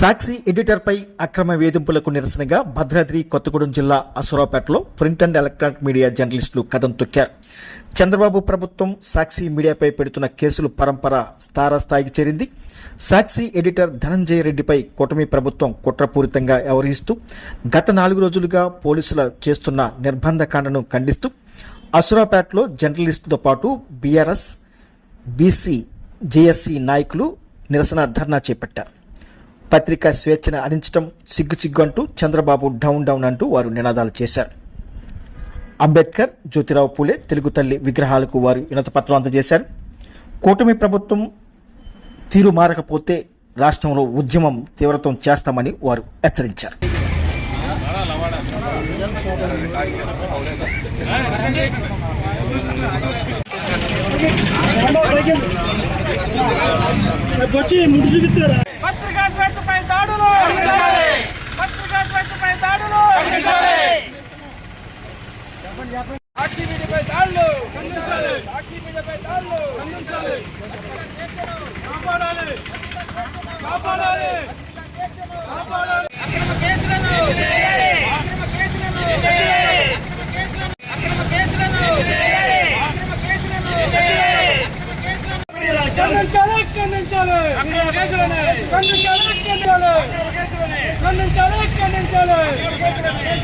సాక్షి ఎడిటర్పై అక్రమ వేధింపులకు నిరసనగా భద్రాద్రి కొత్తగూడెం జిల్లా అసురాపేటలో ప్రింట్ అండ్ ఎలక్ట్రానిక్ మీడియా జర్నలిస్టులు కథం తొక్కారు. చంద్రబాబు ప్రభుత్వం సాక్షి మీడియాపై పెడుతున్న కేసులు పరంపర స్థాయికి చేరింది. సాక్షి ఎడిటర్ ధనంజయ రెడ్డిపై కూటమి ప్రభుత్వం కుట్రపూరితంగా వ్యవహరిస్తూ గత నాలుగు రోజులుగా పోలీసుల చేస్తున్న నిర్బంధకాండను ఖండిస్తూ అసురాపేటలో జర్నలిస్టుతో పాటు బీఆర్ఎస్ బీసీ జేఎస్సీ నాయకులు నిరసన ధర్నా చేపట్టారు. పత్రికా స్వేచ్ఛను అందించడం సిగ్గు సిగ్గు అంటూ చంద్రబాబు డౌన్ డౌన్ అంటూ వారు నినాదాలు చేశారు. అంబేద్కర్ జ్యోతిరావు పూలే తెలుగు తల్లి విగ్రహాలకు వారు వినతపత్రం అందజేశారు. కూటమి ప్రభుత్వం తీరు మారకపోతే రాష్ట్రంలో ఉద్యమం తీవ్రతం చేస్తామని వారు హెచ్చరించారు. వచ్చి ముందు చూపిస్తారా పత్రికా స్వేచ్ఛపై దాడులు పత్రికా స్వేచ్ఛపై దాడులు సాక్షి మీడియాపై దాడులు సాక్షి మీడియాపై దాడులు కాపాడాలి. కాపాడాలి కాపాడాలి అక్రమ కేసులను అక్రమ కేసులను అక్రమ కేసులను అక్రమ కేసులను ఖండించాలి ఖండించాలి అక్రమ ఖండించాలి ఖండించాలి ఖండించాలి ఖండించాలి ఖండించాలి